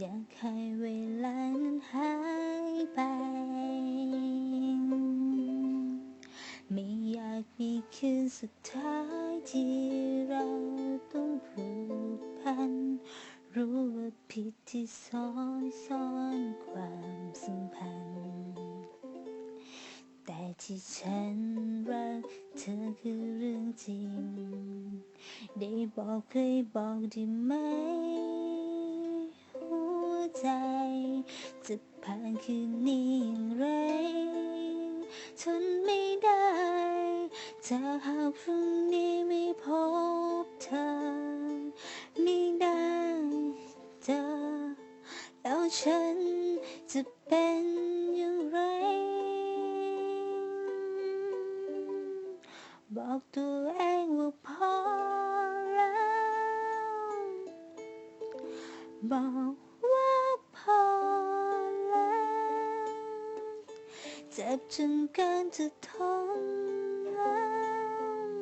อยากให้เวลานั้นหายไป ไม่อยากมีคืนสุดท้ายที่เราต้องผูกพัน รู้ว่าผิดที่ซ้อนซ้อนความสัมพันธ์แต่ที่ฉันรักเธอคือเรื่องจริง ได้บอกเคยบอกได้ไหม ใจจะผ่านคืนนี้อย่างไรทนไม่ได้ถ้าหากพรุ่งนี้ไม่พบเธอไม่ได้เจอแล้วฉันจะเป็นอย่างไร บอกตัวเองว่าพอแล้วบอก จนเกินจะทนแล้ว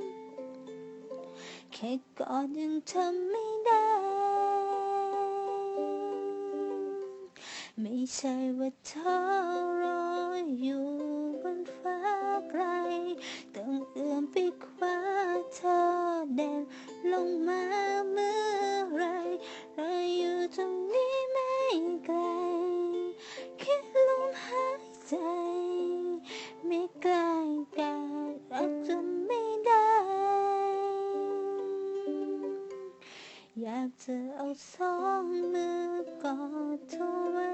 แค่กอดยังทำไม่ได้ ไม่ใช่ว่าเธอรออยู่บนฟ้าไกลต้องเอื้อม อยากจะเอาสองมือกอดเธอไว้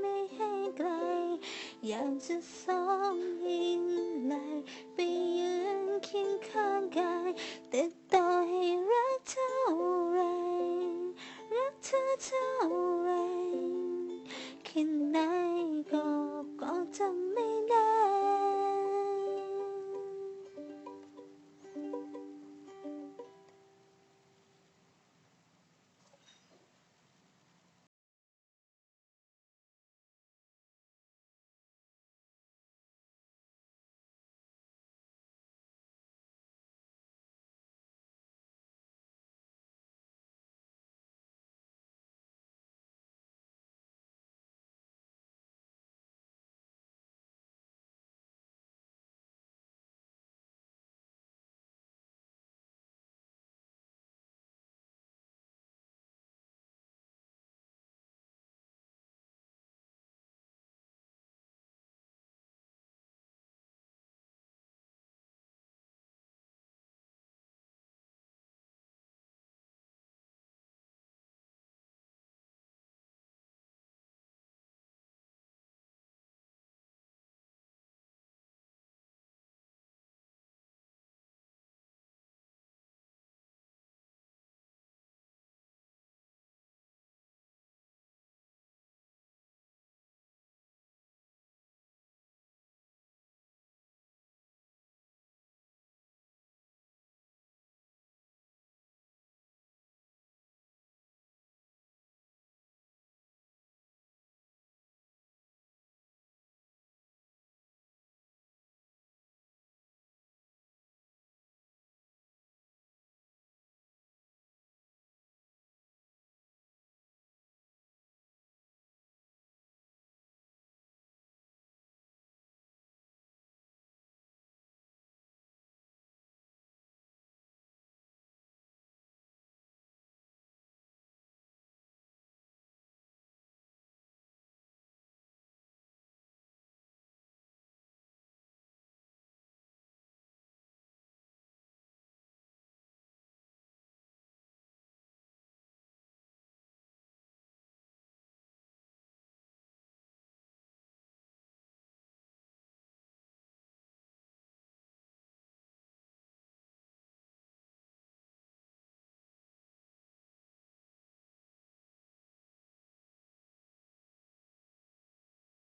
ไม่ให้ไกล อยากจะสองหินไหลไปยืนเคียงข้างกายแต่